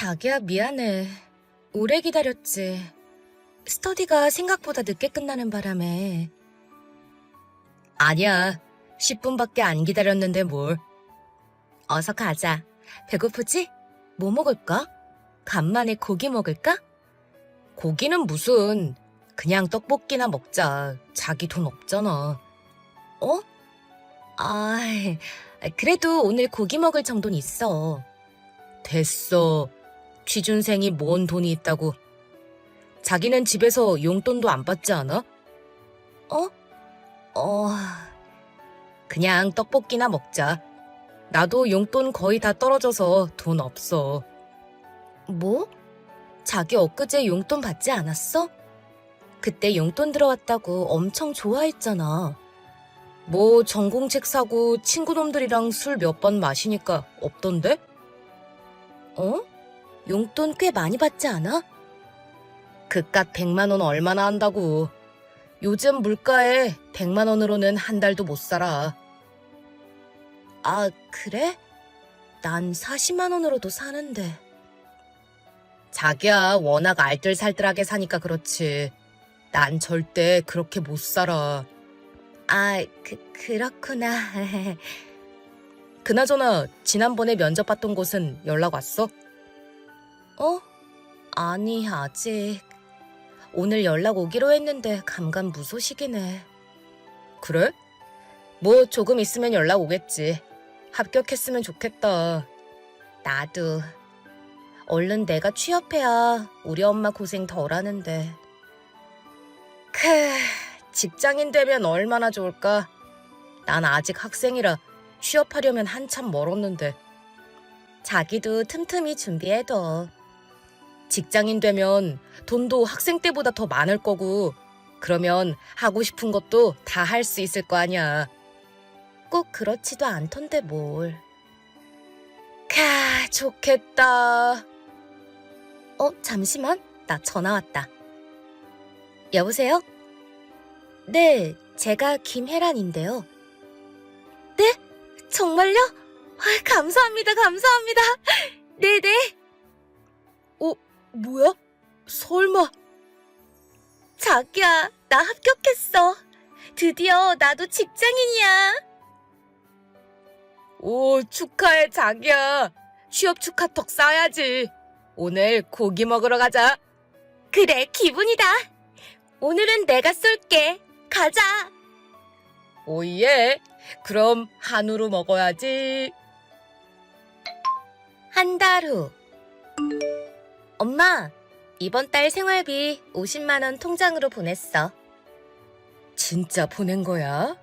자기야, 미안해. 오래 기다렸지. 스터디가 생각보다 늦게 끝나는 바람에. 아니야. 10분밖에 안 기다렸는데 뭘. 어서 가자. 배고프지? 뭐 먹을까? 간만에 고기 먹을까? 고기는 무슨. 그냥 떡볶이나 먹자. 자기 돈 없잖아. 어? 아, 그래도 오늘 고기 먹을 정도는 있어. 됐어. 취준생이 뭔 돈이 있다고. 자기는 집에서 용돈도 안 받지 않아? 어? 어. 그냥 떡볶이나 먹자. 나도 용돈 거의 다 떨어져서 돈 없어. 뭐? 자기 엊그제 용돈 받지 않았어? 그때 용돈 들어왔다고 엄청 좋아했잖아. 뭐 전공책 사고 친구놈들이랑 술 몇 번 마시니까 없던데? 어? 용돈 꽤 많이 받지 않아? 그깟 100만 원 얼마나 한다고. 요즘 물가에 100만 원으로는 한 달도 못 살아. 아, 그래? 난 40만 원으로도 사는데. 자기야, 워낙 알뜰살뜰하게 사니까 그렇지. 난 절대 그렇게 못 살아. 아, 그, 그렇구나. 그나저나, 지난번에 면접 봤던 곳은 연락 왔어? 어? 아니, 아직. 오늘 연락 오기로 했는데 감감무소식이네. 그래? 뭐 조금 있으면 연락 오겠지. 합격했으면 좋겠다. 나도. 얼른 내가 취업해야 우리 엄마 고생 덜 하는데. 크, 직장인 되면 얼마나 좋을까? 난 아직 학생이라 취업하려면 한참 멀었는데. 자기도 틈틈이 준비해둬. 직장인 되면 돈도 학생 때보다 더 많을 거고, 그러면 하고 싶은 것도 다 할 수 있을 거 아니야. 꼭 그렇지도 않던데 뭘. 캬, 좋겠다. 어, 잠시만. 나 전화 왔다. 여보세요? 네, 제가 김혜란인데요. 네? 정말요? 아, 감사합니다, 감사합니다. 네네. 어, 뭐야? 설마. 자기야, 나 합격했어. 드디어 나도 직장인이야. 오, 축하해, 자기야. 취업 축하턱 쌓아야지. 오늘 고기 먹으러 가자. 그래, 기분이다. 오늘은 내가 쏠게. 가자. 오예. 그럼 한우로 먹어야지. 한 달 후. 엄마, 이번 달 생활비 50만원 통장으로 보냈어. 진짜 보낸 거야?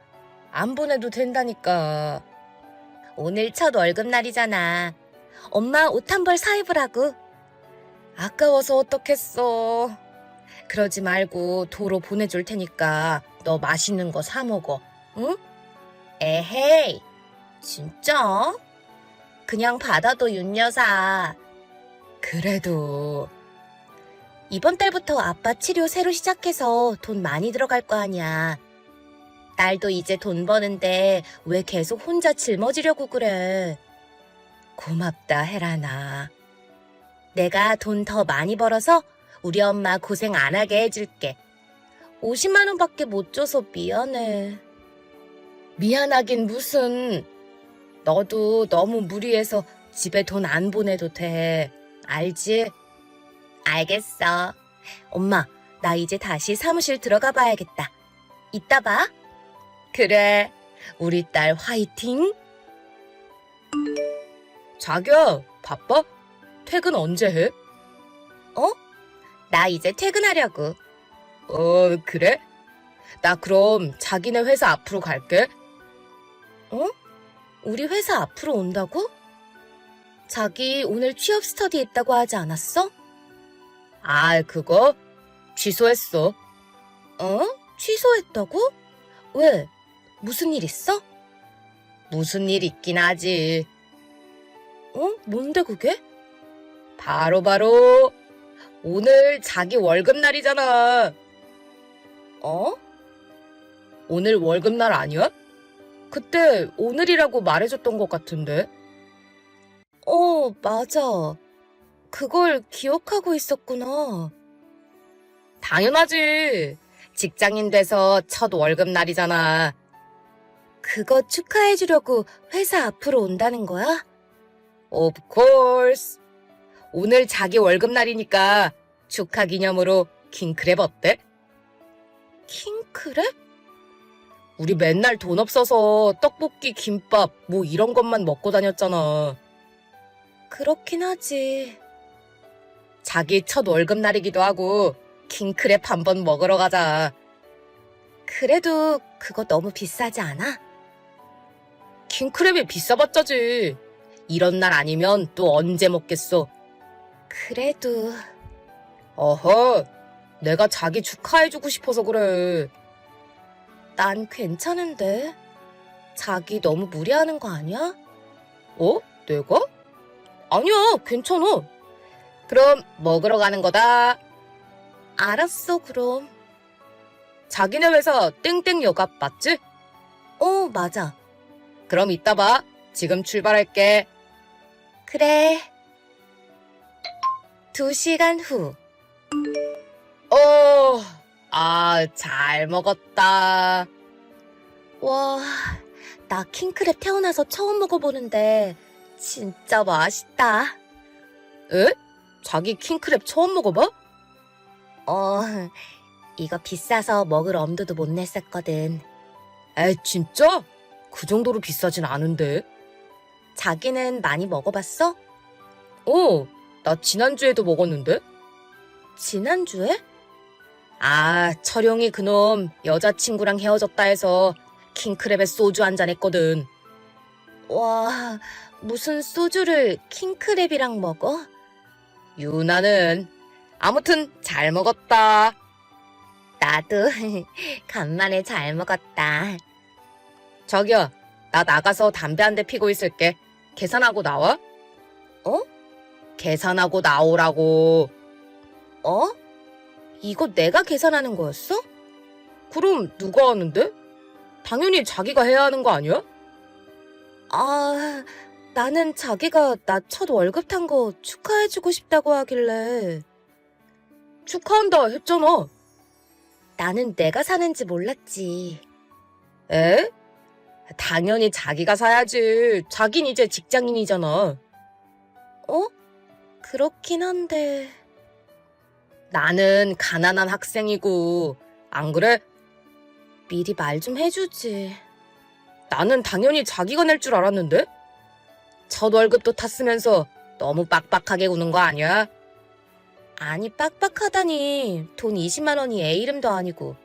안 보내도 된다니까. 오늘 첫 월급날이잖아. 엄마 옷 한 벌 사입으라고. 아까워서 어떡했어. 그러지 말고 도로 보내줄 테니까 너 맛있는 거 사 먹어. 응? 에헤이. 진짜? 그냥 받아도 윤여사. 그래도. 이번 달부터 아빠 치료 새로 시작해서 돈 많이 들어갈 거 아니야. 딸도 이제 돈 버는데 왜 계속 혼자 짊어지려고 그래. 고맙다, 혜란아. 내가 돈 더 많이 벌어서 우리 엄마 고생 안 하게 해줄게. 50만 원밖에 못 줘서 미안해. 미안하긴 무슨. 너도 너무 무리해서 집에 돈 안 보내도 돼. 알지? 알겠어. 엄마, 나 이제 다시 사무실 들어가 봐야겠다. 이따 봐. 그래. 우리 딸 화이팅. 자기야, 바빠? 퇴근 언제 해? 어? 나 이제 퇴근하려고. 어, 그래? 나 그럼 자기네 회사 앞으로 갈게. 어? 우리 회사 앞으로 온다고? 자기 오늘 취업 스터디 있다고 하지 않았어? 아, 그거 취소했어. 어? 취소했다고? 왜? 무슨 일 있어? 무슨 일 있긴 하지. 어? 뭔데 그게? 바로 바로 오늘 자기 월급날이잖아. 어? 오늘 월급날 아니야? 그때 오늘이라고 말해줬던 것 같은데. 어, 맞아. 그걸 기억하고 있었구나. 당연하지. 직장인 돼서 첫 월급 날이잖아. 그거 축하해주려고 회사 앞으로 온다는 거야? Of course. 오늘 자기 월급 날이니까 축하 기념으로 킹크랩 어때? 킹크랩? 우리 맨날 돈 없어서 떡볶이, 김밥, 뭐 이런 것만 먹고 다녔잖아. 그렇긴 하지. 자기 첫 월급 날이기도 하고 킹크랩 한번 먹으러 가자. 그래도 그거 너무 비싸지 않아? 킹크랩이 비싸봤자지. 이런 날 아니면 또 언제 먹겠어. 그래도 어허, 내가 자기 축하해주고 싶어서 그래. 난 괜찮은데. 자기 너무 무리하는 거 아니야? 어? 내가? 아니야, 괜찮아. 그럼 먹으러 가는 거다. 알았어, 그럼. 자기네 회사 땡땡 여갑 맞지? 어, 맞아. 그럼 이따 봐. 지금 출발할게. 그래. 두 시간 후. 어, 아, 잘 먹었다. 와, 나 킹크랩 태어나서 처음 먹어보는데 진짜 맛있다. 에? 자기 킹크랩 처음 먹어봐? 어, 이거 비싸서 먹을 엄두도 못 냈었거든. 에, 진짜? 그 정도로 비싸진 않은데. 자기는 많이 먹어봤어? 어, 나 지난주에도 먹었는데? 지난주에? 아, 철용이 그놈 여자친구랑 헤어졌다 해서 킹크랩에 소주 한 잔 했거든. 와, 무슨 소주를 킹크랩이랑 먹어? 유나는 아무튼 잘 먹었다. 나도 간만에 잘 먹었다. 저기요, 나 나가서 담배 한 대 피고 있을게. 계산하고 나와? 어? 계산하고 나오라고. 어? 이거 내가 계산하는 거였어? 그럼 누가 하는데? 당연히 자기가 해야 하는 거 아니야? 아, 나는 자기가 나 첫 월급 탄 거 축하해주고 싶다고 하길래. 축하한다 했잖아. 나는 내가 사는지 몰랐지. 에? 당연히 자기가 사야지. 자긴 이제 직장인이잖아. 어? 그렇긴 한데. 나는 가난한 학생이고, 안 그래? 미리 말 좀 해주지. 나는 당연히 자기가 낼 줄 알았는데? 첫 월급도 탔으면서 너무 빡빡하게 구는 거 아니야? 아니, 빡빡하다니. 돈 20만 원이 애 이름도 아니고.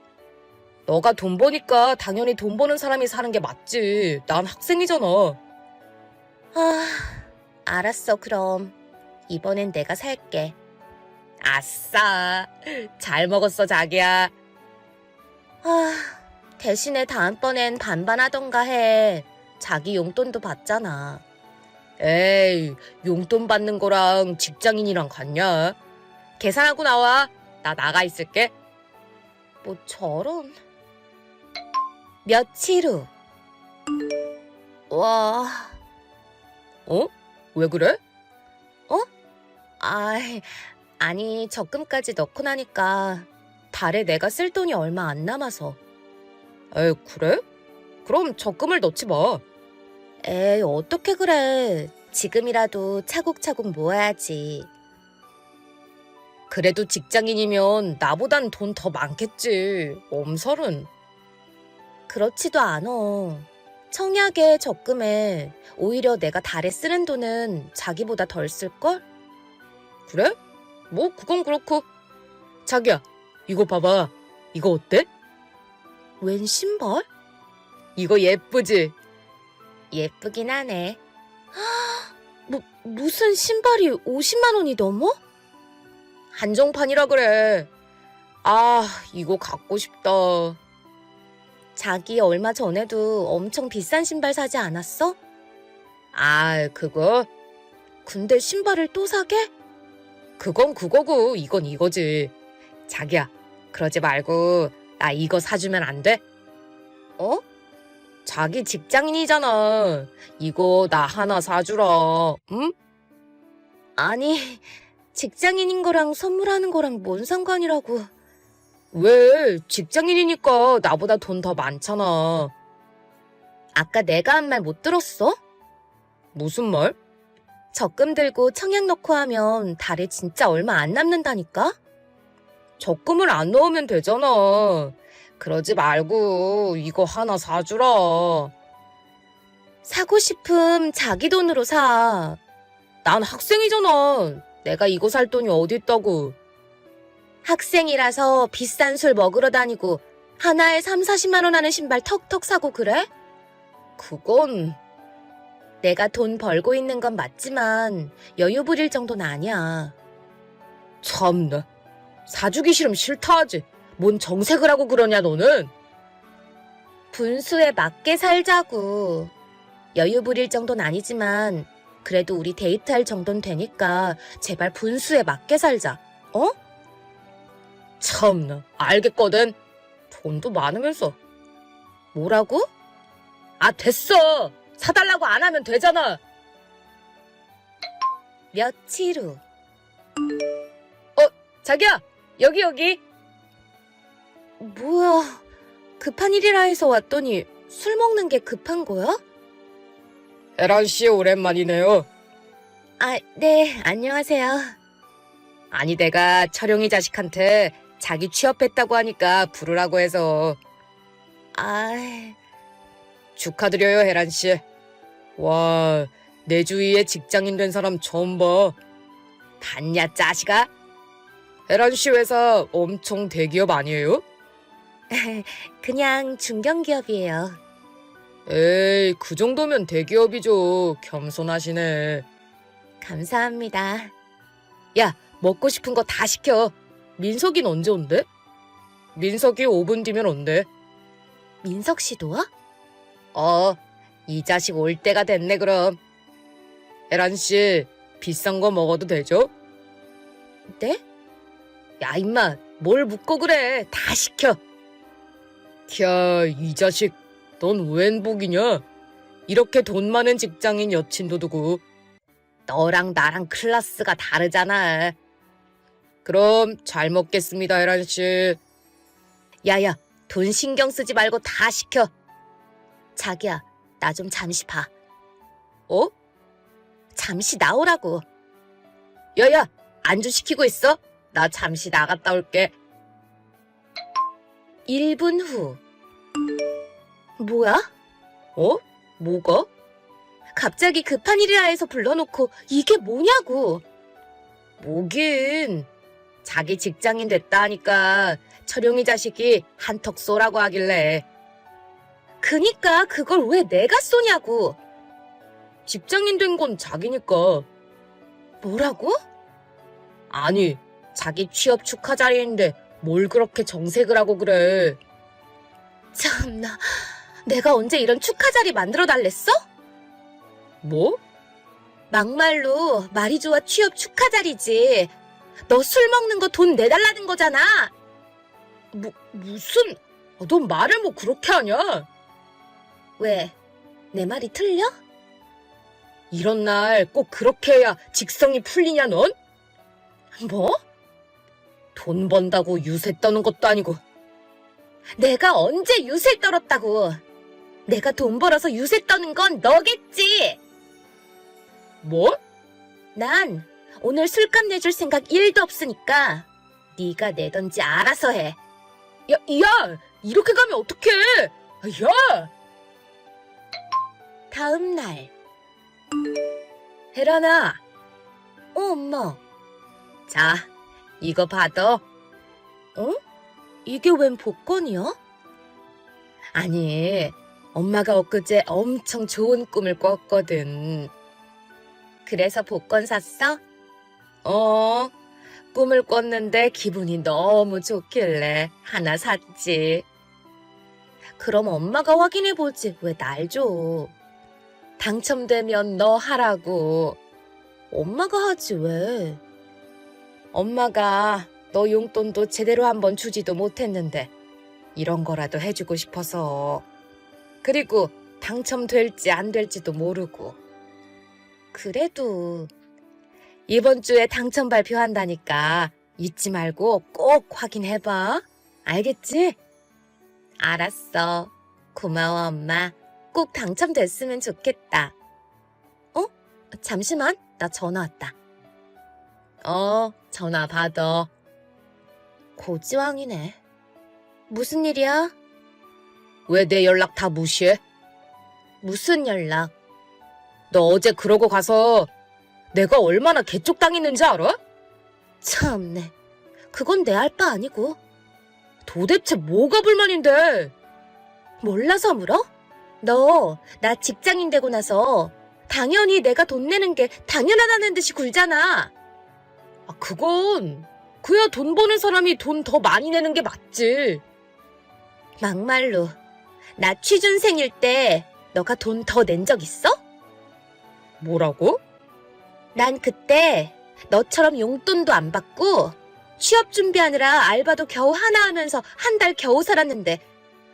너가 돈 버니까 당연히 돈 버는 사람이 사는 게 맞지. 난 학생이잖아. 아, 알았어, 그럼. 이번엔 내가 살게. 아싸. 잘 먹었어, 자기야. 아, 대신에 다음번엔 반반 하던가 해. 자기 용돈도 받잖아. 에이, 용돈 받는 거랑 직장인이랑 같냐? 계산하고 나와. 나 나가 있을게. 뭐 저런. 며칠 후. 와. 어? 왜 그래? 어? 아, 아니, 적금까지 넣고 나니까 달에 내가 쓸 돈이 얼마 안 남아서. 에, 그래? 그럼 적금을 넣지 마. 에이, 어떻게 그래. 지금이라도 차곡차곡 모아야지. 그래도 직장인이면 나보단 돈 더 많겠지. 엄살은. 그렇지도 않어. 청약에 적금에 오히려 내가 달에 쓰는 돈은 자기보다 덜 쓸걸? 그래? 뭐 그건 그렇고. 자기야, 이거 봐봐. 이거 어때? 웬 신발? 이거 예쁘지? 예쁘긴 하네. 뭐, 무슨 신발이 50만 원이 넘어? 한정판이라 그래. 아, 이거 갖고 싶다. 자기 얼마 전에도 엄청 비싼 신발 사지 않았어? 아, 그거? 근데 신발을 또 사게? 그건 그거고, 이건 이거지. 자기야, 그러지 말고, 나 이거 사주면 안 돼? 어? 자기 직장인이잖아. 이거 나 하나 사주라, 응? 아니, 직장인인 거랑 선물하는 거랑 뭔 상관이라고. 왜? 직장인이니까 나보다 돈 더 많잖아. 아까 내가 한 말 못 들었어? 무슨 말? 적금 들고 청약 넣고 하면 달에 진짜 얼마 안 남는다니까? 적금을 안 넣으면 되잖아. 그러지 말고 이거 하나 사주라. 사고 싶음 자기 돈으로 사. 난 학생이잖아. 내가 이거 살 돈이 어디 있다고. 학생이라서 비싼 술 먹으러 다니고 하나에 3, 40만 원 하는 신발 턱턱 사고 그래? 그건 내가 돈 벌고 있는 건 맞지만 여유 부릴 정도는 아니야. 참나. 사주기 싫으면 싫다 하지. 뭔 정색을 하고 그러냐 너는? 분수에 맞게 살자고. 여유 부릴 정도는 아니지만 그래도 우리 데이트할 정도는 되니까 제발 분수에 맞게 살자. 어? 참나. 알겠거든. 돈도 많으면서. 뭐라고? 아 됐어. 사달라고 안 하면 되잖아. 며칠 후. 어, 자기야, 여기 여기. 뭐야, 급한 일이라 해서 왔더니 술 먹는 게 급한 거야? 에란 씨 오랜만이네요. 아, 네, 안녕하세요. 아니 내가 철영이 자식한테 자기 취업했다고 하니까 부르라고 해서 아, 축하드려요 혜란 씨. 와, 내 주위에 직장인 된 사람 처음 봐. 봤냐 짜식아? 혜란 씨 회사 엄청 대기업 아니에요? 그냥 중견기업이에요. 에이, 그 정도면 대기업이죠. 겸손하시네. 감사합니다. 먹고 싶은 거 다 시켜. 민석이는 언제 온대? 민석이 5분 뒤면 온대. 민석 씨도 와? 어, 이 자식 올 때가 됐네, 그럼. 에란 씨, 비싼 거 먹어도 되죠? 네? 야, 임마, 뭘 묻고 그래. 다 시켜. 캬, 이 자식, 넌 웬 복이냐? 이렇게 돈 많은 직장인 여친도 두고. 너랑 나랑 클래스가 다르잖아. 그럼 잘 먹겠습니다, 에란 씨. 야야, 돈 신경 쓰지 말고 다 시켜. 자기야, 나 좀 잠시 봐. 어? 잠시 나오라고. 야야, 안주 시키고 있어? 나 잠시 나갔다 올게. 1분 후. 뭐야? 어? 뭐가? 갑자기 급한 일이라 해서 불러놓고 이게 뭐냐고. 뭐긴. 자기 직장인 됐다 하니까 철용이 자식이 한턱 쏘라고 하길래 그니까 그걸 왜 내가 쏘냐고. 직장인 된 건 자기니까. 뭐라고? 아니, 자기 취업 축하 자리인데 뭘 그렇게 정색을 하고 그래. 참나, 내가 언제 이런 축하 자리 만들어 달랬어? 뭐? 막말로 말이 좋아 취업 축하 자리지. 너 술 먹는 거 돈 내달라는 거잖아. 뭐, 무슨, 아, 넌 말을 뭐 그렇게 하냐? 왜? 내 말이 틀려? 이런 날 꼭 그렇게 해야 직성이 풀리냐, 넌? 뭐? 돈 번다고 유세 떠는 것도 아니고. 내가 언제 유세 떨었다고. 내가 돈 벌어서 유세 떠는 건 너겠지. 뭐? 난 오늘 술값 내줄 생각 1도 없으니까 네가 내던지 알아서 해. 야, 야! 이렇게 가면 어떡해! 야! 다음 날. 혜란아, 어, 엄마. 자, 이거 받아. 어? 이게 웬 복권이야? 아니, 엄마가 엊그제 엄청 좋은 꿈을 꿨거든. 그래서 복권 샀어? 어, 꿈을 꿨는데 기분이 너무 좋길래 하나 샀지. 그럼 엄마가 확인해 보지 왜 날 줘? 당첨되면 너 하라고. 엄마가 하지 왜? 엄마가 너 용돈도 제대로 한번 주지도 못했는데 이런 거라도 해주고 싶어서. 그리고 당첨될지 안 될지도 모르고. 그래도 이번 주에 당첨 발표한다니까 잊지 말고 꼭 확인해봐. 알겠지? 알았어. 고마워, 엄마. 꼭 당첨됐으면 좋겠다. 어? 잠시만. 나 전화 왔다. 어, 전화 받아. 고지왕이네. 무슨 일이야? 왜 내 연락 다 무시해? 무슨 연락? 너 어제 그러고 가서 내가 얼마나 개쪽당했는지 알아? 참네. 그건 내 알 바 아니고. 도대체 뭐가 불만인데? 몰라서 물어? 너, 나 직장인 되고 나서 당연히 내가 돈 내는 게 당연하다는 듯이 굴잖아. 아, 그건 그야 돈 버는 사람이 돈 더 많이 내는 게 맞지. 막말로. 나 취준생일 때 너가 돈 더 낸 적 있어? 뭐라고? 난 그때 너처럼 용돈도 안 받고 취업 준비하느라 알바도 겨우 하나 하면서 한 달 겨우 살았는데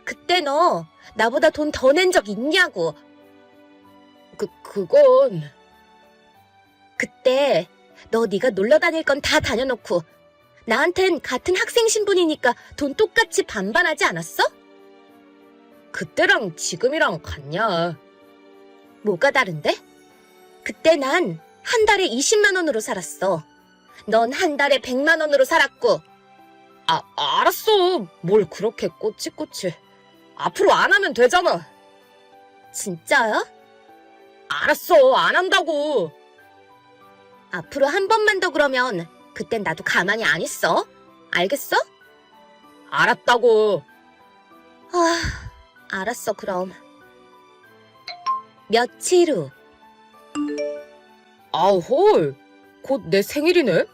그때 너 나보다 돈 더 낸 적 있냐고. 그 그건 그때 너 네가 놀러 다닐 건 다 다녀놓고 나한텐 같은 학생 신분이니까 돈 똑같이 반반하지 않았어? 그때랑 지금이랑 같냐? 뭐가 다른데? 그때 난 한 달에 20만 원으로 살았어. 넌 한 달에 100만 원으로 살았고 아 알았어. 뭘 그렇게 꼬치꼬치. 앞으로 안 하면 되잖아. 진짜야? 알았어. 안 한다고. 앞으로 한 번만 더 그러면 그땐 나도 가만히 안 있어. 알겠어? 알았다고. 아, 알았어 그럼. 며칠 후. 아우 헐. 곧 내 생일이네.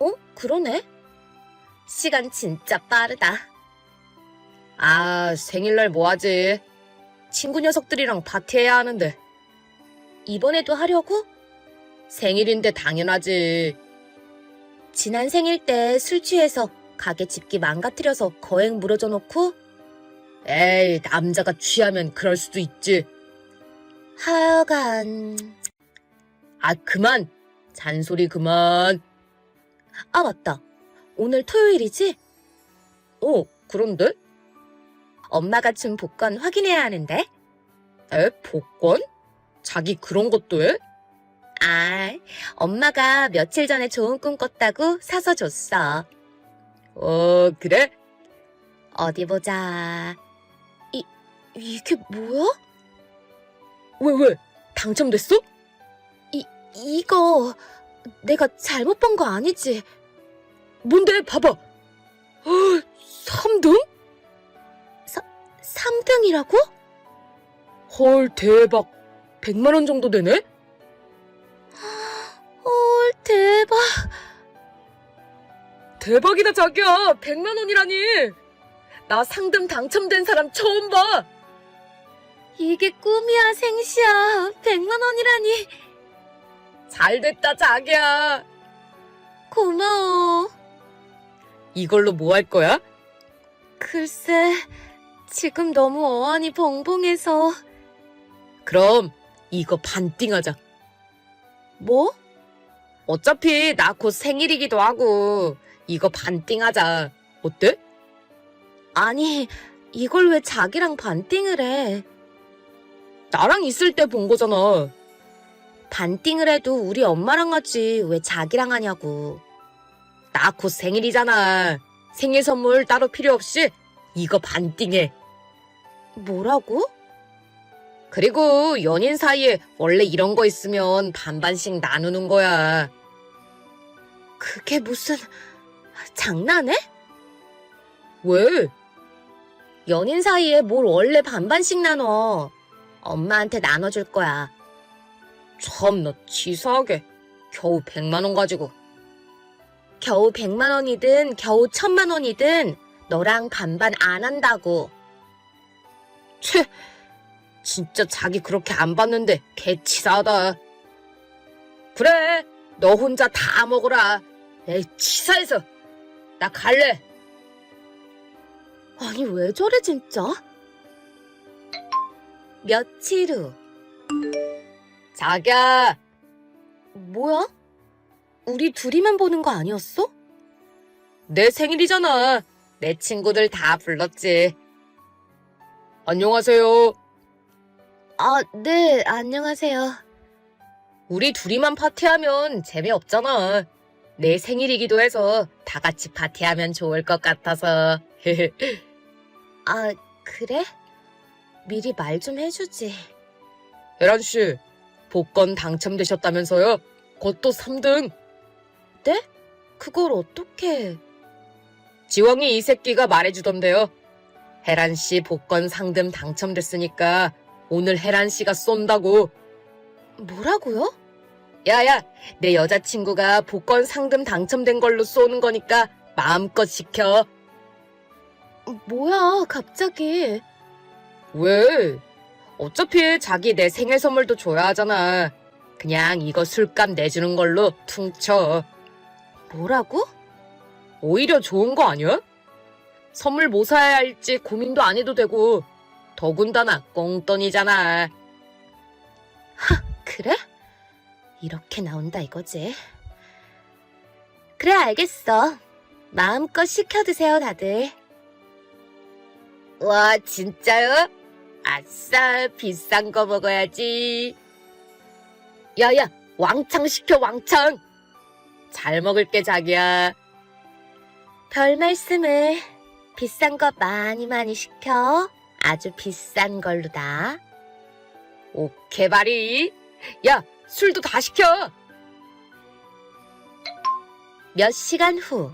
어? 그러네. 시간 진짜 빠르다. 아 생일날 뭐하지? 친구 녀석들이랑 파티해야 하는데 이번에도 하려고? 생일인데 당연하지. 지난 생일 때 술 취해서 가게 집기 망가뜨려서 거행 물어줘 놓고 에이 남자가 취하면 그럴 수도 있지. 하여간 아 그만. 잔소리 그만. 아 맞다. 오늘 토요일이지? 어 그런데? 엄마가 준 복권 확인해야 하는데. 에 복권? 자기 그런 것도 해? 아, 엄마가 며칠 전에 좋은 꿈 꿨다고 사서 줬어. 어 그래? 어디 보자. 이, 이게 뭐야? 왜 왜? 당첨됐어? 이거 내가 잘못 본 거 아니지? 뭔데 봐봐. 어, 3등? 3등이라고? 헐 대박. 100만 원 정도 되네? 헐, 대박. 대박이다 자기야. 100만 원이라니. 나 상금 당첨된 사람 처음 봐. 이게 꿈이야, 생시야. 100만 원이라니. 잘 됐다 자기야. 고마워. 이걸로 뭐 할 거야? 글쎄, 지금 너무 어안이 벙벙해서. 그럼 이거 반띵하자. 뭐? 어차피 나 곧 생일이기도 하고 이거 반띵하자. 어때? 아니, 이걸 왜 자기랑 반띵을 해? 나랑 있을 때 본 거잖아. 반띵을 해도 우리 엄마랑 하지 왜 자기랑 하냐고. 나 곧 생일이잖아. 생일 선물 따로 필요 없이 이거 반띵해. 뭐라고? 그리고 연인 사이에 원래 이런 거 있으면 반반씩 나누는 거야. 그게 무슨 장난해? 왜? 연인 사이에 뭘 원래 반반씩 나눠. 엄마한테 나눠줄 거야. 참나 치사하게. 겨우 100만 원 가지고. 겨우 100만 원이든 겨우 1000만 원이든 너랑 반반 안 한다고. 채. 진짜 자기 그렇게 안 봤는데 개 치사하다. 그래. 너 혼자 다 먹어라. 에이 치사해서. 나 갈래. 아니 왜 저래 진짜? 며칠 후. 자기야. 뭐야? 우리 둘이만 보는 거 아니었어? 내 생일이잖아. 내 친구들 다 불렀지. 안녕하세요. 아, 네, 안녕하세요. 우리 둘이만 파티하면 재미없잖아. 내 생일이기도 해서 다 같이 파티하면 좋을 것 같아서. 아, 그래? 미리 말 좀 해주지. 혜란 씨, 복권 당첨되셨다면서요? 그것도 3등. 그걸 어떻게... 지왕이 이 새끼가 말해주던데요. 혜란 씨 복권 상금 당첨됐으니까 오늘 혜란 씨가 쏜다고. 뭐라고요? 야야, 내 여자친구가 복권 상금 당첨된 걸로 쏘는 거니까 마음껏 시켜. 뭐야, 갑자기. 왜? 어차피 자기 내 생일 선물도 줘야 하잖아. 그냥 이거 술값 내주는 걸로 퉁 쳐. 뭐라고? 오히려 좋은 거 아니야? 선물 뭐 사야 할지 고민도 안 해도 되고 더군다나 꽁돈이잖아. 그래? 이렇게 나온다 이거지. 그래, 알겠어. 마음껏 시켜드세요, 다들. 와 진짜요? 아싸 비싼 거 먹어야지. 야야 왕창 시켜 왕창. 잘 먹을게 자기야. 별 말씀을. 비싼 거 많이 많이 시켜. 아주 비싼 걸로다. 오케이 바리. 야 술도 다 시켜. 몇 시간 후.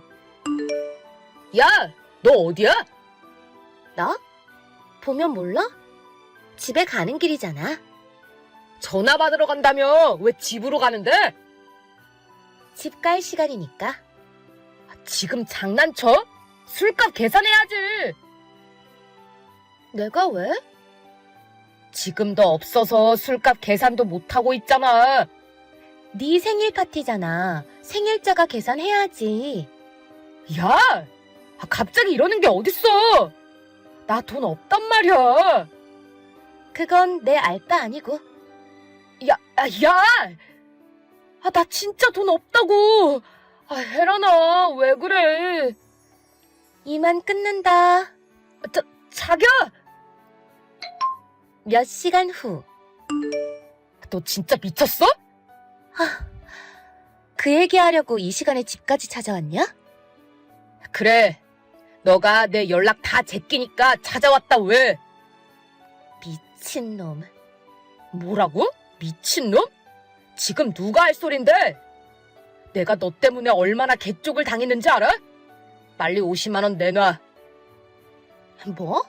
야 너 어디야? 나? 보면 몰라? 집에 가는 길이잖아. 전화 받으러 간다며 왜 집으로 가는데? 집 갈 시간이니까. 아, 지금 장난쳐? 술값 계산해야지. 내가 왜? 지금도 없어서 술값 계산도 못하고 있잖아. 네 생일 파티잖아. 생일자가 계산해야지. 야! 아, 갑자기 이러는 게 어딨어! 나 돈 없단 말이야! 그건 내 알 바 아니고. 야, 아, 야! 아, 나 진짜 돈 없다고! 아, 혜란아, 왜 그래? 이만 끊는다. 자기야! 몇 시간 후. 너 진짜 미쳤어? 그 얘기하려고 이 시간에 집까지 찾아왔냐? 그래. 너가 내 연락 다 제끼니까 찾아왔다, 왜? 미친놈. 뭐라고? 미친놈? 지금 누가 할 소린데? 내가 너 때문에 얼마나 개쪽을 당했는지 알아? 빨리 50만 원 내놔. 뭐?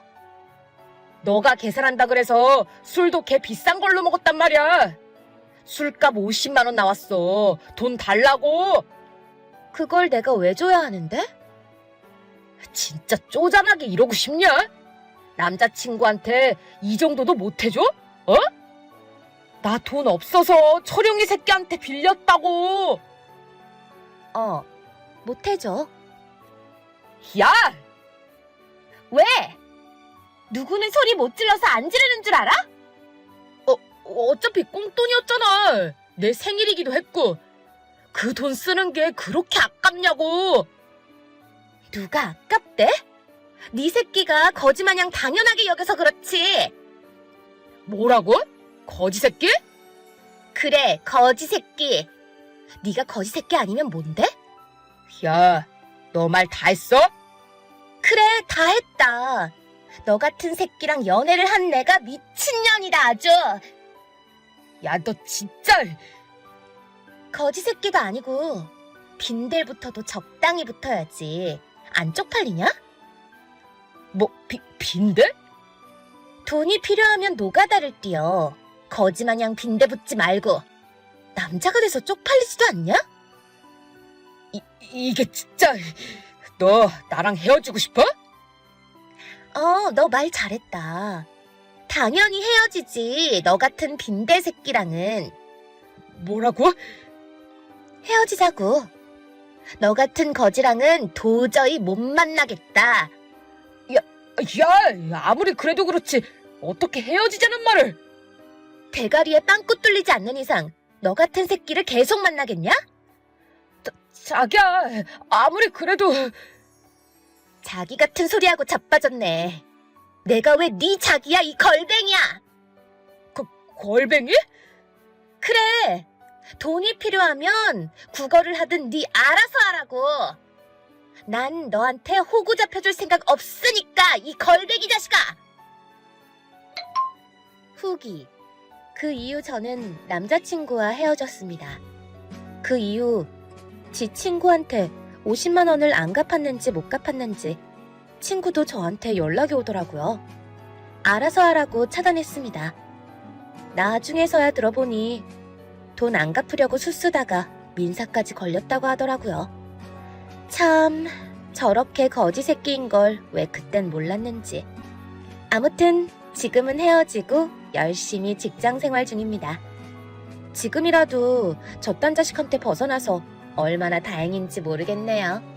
너가 계산한다 그래서 술도 개 비싼 걸로 먹었단 말이야. 술값 50만 원 나왔어. 돈 달라고! 그걸 내가 왜 줘야 하는데? 진짜 쪼잔하게 이러고 싶냐? 남자친구한테 이 정도도 못 해줘? 어? 나 돈 없어서 철용이 새끼한테 빌렸다고! 어, 못 해줘. 야! 왜? 누구는 소리 못 질러서 안 지르는 줄 알아? 어차피 꽁돈이었잖아. 내 생일이기도 했고. 그 돈 쓰는 게 그렇게 아깝냐고. 누가 아깝대? 네 새끼가 거지마냥 당연하게 여겨서 그렇지. 뭐라고? 거지 새끼? 그래, 거지 새끼. 네가 거지 새끼 아니면 뭔데? 야, 너 말 다 했어? 그래, 다 했다. 너 같은 새끼랑 연애를 한 내가 미친년이다, 아주. 야, 너 진짜. 거지 새끼도 아니고 빈들부터도 적당히 붙어야지. 안 쪽팔리냐? 뭐, 비, 빈대? 돈이 필요하면 노가다를 뛰어. 거지마냥 빈대 붙지 말고. 남자가 돼서 쪽팔리지도 않냐? 이, 이게 진짜. 너 나랑 헤어지고 싶어? 어, 너 말 잘했다. 당연히 헤어지지. 너 같은 빈대 새끼랑은. 뭐라고? 헤어지자고. 너 같은 거지랑은 도저히 못 만나겠다. 야, 아무리 그래도 그렇지. 어떻게 헤어지자는 말을. 대가리에 빵꾸 뚫리지 않는 이상 너 같은 새끼를 계속 만나겠냐? 자기야, 아무리 그래도 자기 같은 소리하고 자빠졌네. 내가 왜 네 자기야 이 걸뱅이야? 걸뱅이? 그래. 돈이 필요하면 국어를 하든 네 알아서 하라고. 난 너한테 호구 잡혀줄 생각 없으니까 이 걸뱅이 자식아. 후기. 그 이후 저는 남자친구와 헤어졌습니다. 그 이후 지 친구한테 50만 원을 안 갚았는지 못 갚았는지 친구도 저한테 연락이 오더라고요. 알아서 하라고 차단했습니다. 나중에서야 들어보니 돈 안 갚으려고 수쓰다가 민사까지 걸렸다고 하더라고요. 참, 저렇게 거지 새끼인 걸 왜 그땐 몰랐는지. 아무튼 지금은 헤어지고 열심히 직장 생활 중입니다. 지금이라도 저딴 자식한테 벗어나서 얼마나 다행인지 모르겠네요.